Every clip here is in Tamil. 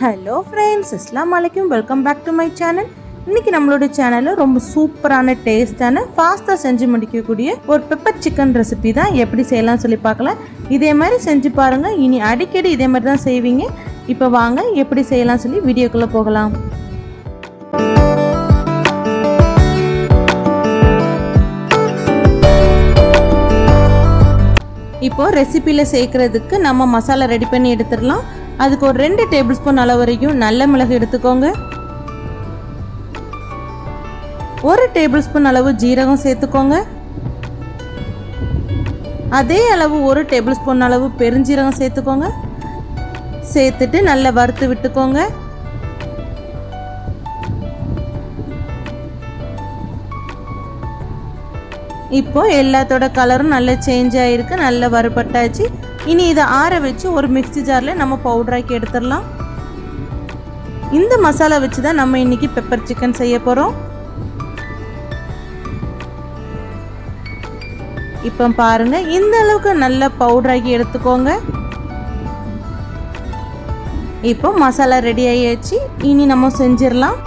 ஹலோ ஃப்ரெண்ட்ஸ் இஸ்லாம் வலைக்கும் welcome back to my channel இன்றைக்கி நம்மளோட சேனலில் ரொம்ப சூப்பரான டேஸ்டான ஃபாஸ்ட்டாக செஞ்சு முடிக்கக்கூடிய ஒரு பெப்பர் சிக்கன் ரெசிபி தான் எப்படி செய்யலாம் சொல்லி பார்க்கலாம். இதே மாதிரி செஞ்சு பாருங்கள் இனி அடிக்கடி இதே மாதிரி தான் செய்வீங்க. இப்போ வாங்க எப்படி செய்யலாம் சொல்லி வீடியோக்குள்ளே போகலாம். இப்போது ரெசிப்பியில் சேர்க்குறதுக்கு நம்ம மசாலா ரெடி பண்ணி எடுத்துடலாம். அதுக்கு ஒரு ரெண்டு டேபிள் ஸ்பூன் அளவு வரைக்கும் நல்ல மிளகு எடுத்துக்கோங்க. ஒரு டேபிள் ஸ்பூன் அளவு ஜீரகம் சேர்த்துக்கோங்க. அதே அளவு ஒரு டேபிள் ஸ்பூன் அளவு பெருஞ்சீரகம் சேர்த்துக்கோங்க. சேர்த்துட்டு நல்லா வறுத்து விட்டுக்கோங்க. இப்போ எல்லாத்தோட கலரும் நல்லா சேஞ்ச் ஆகிருக்கு நல்லா வறுபட்டாச்சு. இனி இதை ஆற வச்சு ஒரு மிக்ஸி ஜாரில் நம்ம பவுடராக்கி எடுத்துடலாம். இந்த மசாலா வச்சு தான் நம்ம இன்னைக்கு பெப்பர் சிக்கன் செய்ய போகிறோம் இப்போ பாருங்க இந்த அளவுக்கு நல்ல பவுடராக்கி எடுத்துக்கோங்க. இப்போ மசாலா ரெடி ஆகியாச்சு இனி நம்ம செஞ்சிடலாம்.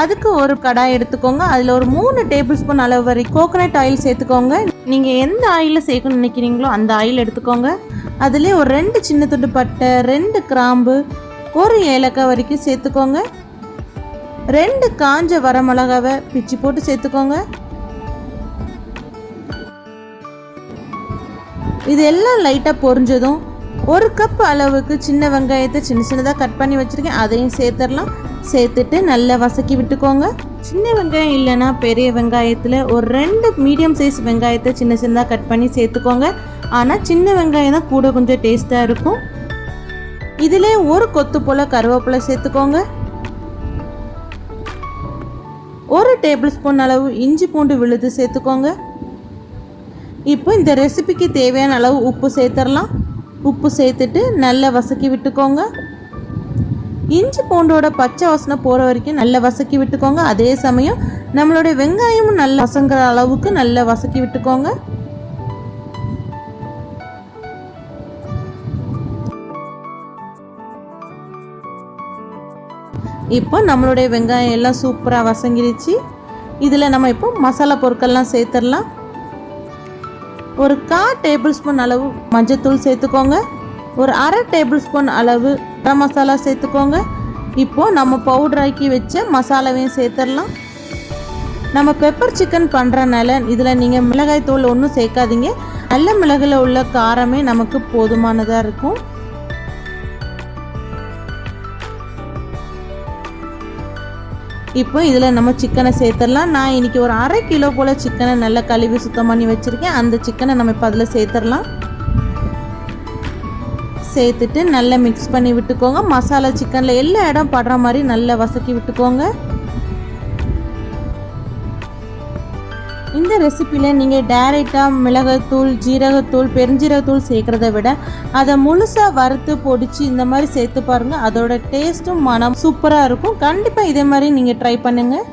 அதுக்கு ஒரு கடாய் எடுத்துக்கோங்க. அதில் ஒரு மூணு டேபிள் ஸ்பூன் அளவு வரை கோகோனட் ஆயில் சேர்த்துக்கோங்க. நீங்கள் எந்த ஆயிலில் சேர்க்கணும்னு நினைக்கிறீங்களோ அந்த ஆயில் எடுத்துக்கோங்க. அதுலேயே ஒரு ரெண்டு சின்ன துண்டு பட்டை ரெண்டு கிராம்பு ஒரு ஏலக்காய் வரைக்கும் சேர்த்துக்கோங்க. ரெண்டு காஞ்ச வரமிளகாவை பிச்சு போட்டு சேர்த்துக்கோங்க. இது எல்லாம் லைட்டாக பொரிஞ்சதும் ஒரு கப் அளவுக்கு சின்ன வெங்காயத்தை சின்ன சின்னதாக கட் பண்ணி வச்சுருக்கேன். அதையும் சேர்த்துடலாம். சேர்த்துட்டு நல்லா வசக்கி விட்டுக்கோங்க. சின்ன வெங்காயம் இல்லைன்னா பெரிய வெங்காயத்தில் ஒரு ரெண்டு மீடியம் சைஸ் வெங்காயத்தை சின்ன சின்னதாக கட் பண்ணி சேர்த்துக்கோங்க. ஆனால் சின்ன வெங்காயம் தான் கூட கொஞ்சம் டேஸ்ட்டாக இருக்கும். இதில் ஒரு கொத்து போல் கருவேப்பிலை சேர்த்துக்கோங்க. ஒரு டேபிள் ஸ்பூன் அளவு இஞ்சி பூண்டு விழுது சேர்த்துக்கோங்க. இப்போ இந்த ரெசிபிக்கு தேவையான அளவு உப்பு சேர்த்துடலாம் உப்பு சேர்த்துட்டு நல்லா வசக்கி விட்டுக்கோங்க. இஞ்சி பூண்டோட பச்சை வாசனை போகிற வரைக்கும் நல்லா வசக்கி விட்டுக்கோங்க. அதே சமயம் நம்மளுடைய வெங்காயமும் நல்லா வசங்குற அளவுக்கு நல்லா வசக்கி விட்டுக்கோங்க. இப்போ நம்மளுடைய வெங்காயம் எல்லாம் சூப்பராக வசங்கிருச்சு. இதில் நம்ம இப்போ மசாலா பொருட்கள்லாம் சேர்த்துடலாம். ஒரு கா டேபிள் ஸ்பூன் அளவு மஞ்சத்தூள் சேர்த்துக்கோங்க. ஒரு அரை டேபிள் ஸ்பூன் அளவு கரம் மசாலா சேர்த்துக்கோங்க. இப்போது நம்ம பவுடர் ஆக்கி வச்ச மசாலாவையும் சேர்த்துடலாம். நம்ம பெப்பர் சிக்கன் பண்ணுறனால இதில் நீங்கள் மிளகாய் தூள் ஒன்றும் சேர்க்காதீங்க. நல்ல மிளகில் உள்ள காரமே நமக்கு போதுமானதாக இருக்கும். இப்போ இதில் நம்ம சிக்கனை சேர்த்துடலாம். நான் இன்றைக்கி ஒரு அரை கிலோ போல் சிக்கனை நல்லா கழுவி சுத்தம் பண்ணி வச்சுருக்கேன். அந்த சிக்கனை நம்ம இப்போ அதில் சேர்த்துடலாம். சேர்த்துட்டு நல்லா மிக்ஸ் பண்ணி விட்டுக்கோங்க. மசாலா சிக்கனில் எல்லா இடம் படுற மாதிரி நல்லா வசக்கி விட்டுக்கோங்க. இந்த ரெசிப்பியில் நீங்கள் டைரெக்டாக மிளகாத்தூள் ஜீரகத்தூள் பெருஞ்சீரகத்தூள் சேர்க்குறத விட அதை முழுசாக வறுத்து பொடிச்சு இந்த மாதிரி சேர்த்து பாருங்கள் அதோட டேஸ்ட்டும் மனம் சூப்பராக இருக்கும். கண்டிப்பாக இதே மாதிரி நீங்கள் ட்ரை பண்ணுங்கள்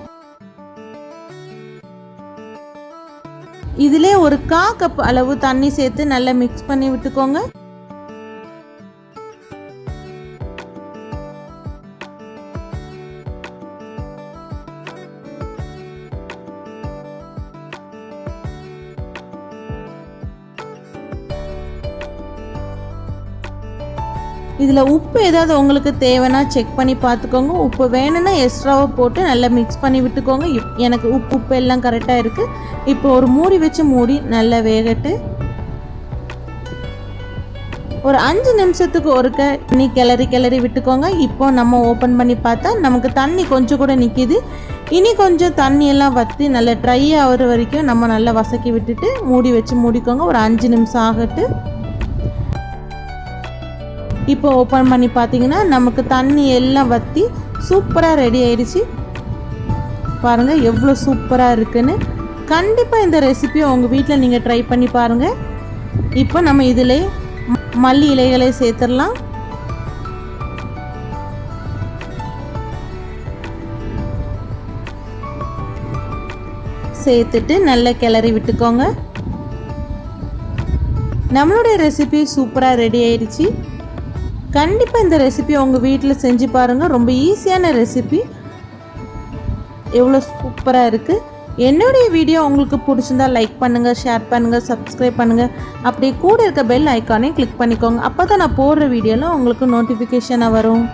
இதிலே ஒரு கா கப் அளவு தண்ணி சேர்த்து நல்லா மிக்ஸ் பண்ணி விட்டுக்கோங்க. இதில் உப்பு ஏதாவது உங்களுக்கு தேவைன்னா செக் பண்ணி பார்த்துக்கோங்க. உப்பு வேணும்னா எக்ஸ்ட்ராவாக போட்டு நல்லா மிக்ஸ் பண்ணி விட்டுக்கோங்க. இப்- எனக்கு உப்பு உப்பு எல்லாம் கரெக்டாக இருக்குது இப்போ ஒரு மூடி வச்சு மூடி நல்லா வேகட்டு. ஒரு அஞ்சு நிமிஷத்துக்கு ஒருக்க நீ கிளறி கிளறி விட்டுக்கோங்க. இப்போ நம்ம ஓப்பன் பண்ணி பார்த்தா நமக்கு தண்ணி கொஞ்சம் கூட நிற்கிது இனி கொஞ்சம் தண்ணியெல்லாம் வற்றி நல்லா ட்ரை ஆகிற வரைக்கும் நம்ம நல்லா வசக்கி விட்டுட்டு மூடி வச்சு மூடிக்கோங்க. ஒரு அஞ்சு நிமிஷம் ஆகட்டு. இப்போ ஓப்பன் பண்ணி பார்த்தீங்கன்னா நமக்கு தண்ணி எல்லாம் வற்றி சூப்பராக ரெடி ஆயிடுச்சு. பாருங்கள் எவ்வளோ சூப்பராக இருக்குன்னு. கண்டிப்பாக இந்த ரெசிபியை உங்கள் வீட்டில் நீங்கள் ட்ரை பண்ணி பாருங்கள் இப்போ நம்ம இதில் மல்லி இலைகளை சேர்த்துடலாம். சேர்த்துட்டு நல்லா கிளறி விட்டுக்கோங்க. நம்மளுடைய ரெசிபி சூப்பராக ரெடி ஆயிடுச்சு. கண்டிப்பாக இந்த ரெசிபி உங்கள் வீட்டில் செஞ்சு பாருங்கள் ரொம்ப ஈஸியான ரெசிபி எவ்வளோ சூப்பராக இருக்குது என்னுடைய வீடியோ உங்களுக்கு பிடிச்சிருந்தா லைக் பண்ணுங்கள் ஷேர் பண்ணுங்கள் சப்ஸ்கிரைப் பண்ணுங்கள் அப்படியே கூட இருக்க பெல் ஐக்கானையும் கிளிக் பண்ணிக்கோங்க. அப்போ தான் நான் போடுற வீடியோலாம் உங்களுக்கு நோட்டிஃபிகேஷனாக வரும்.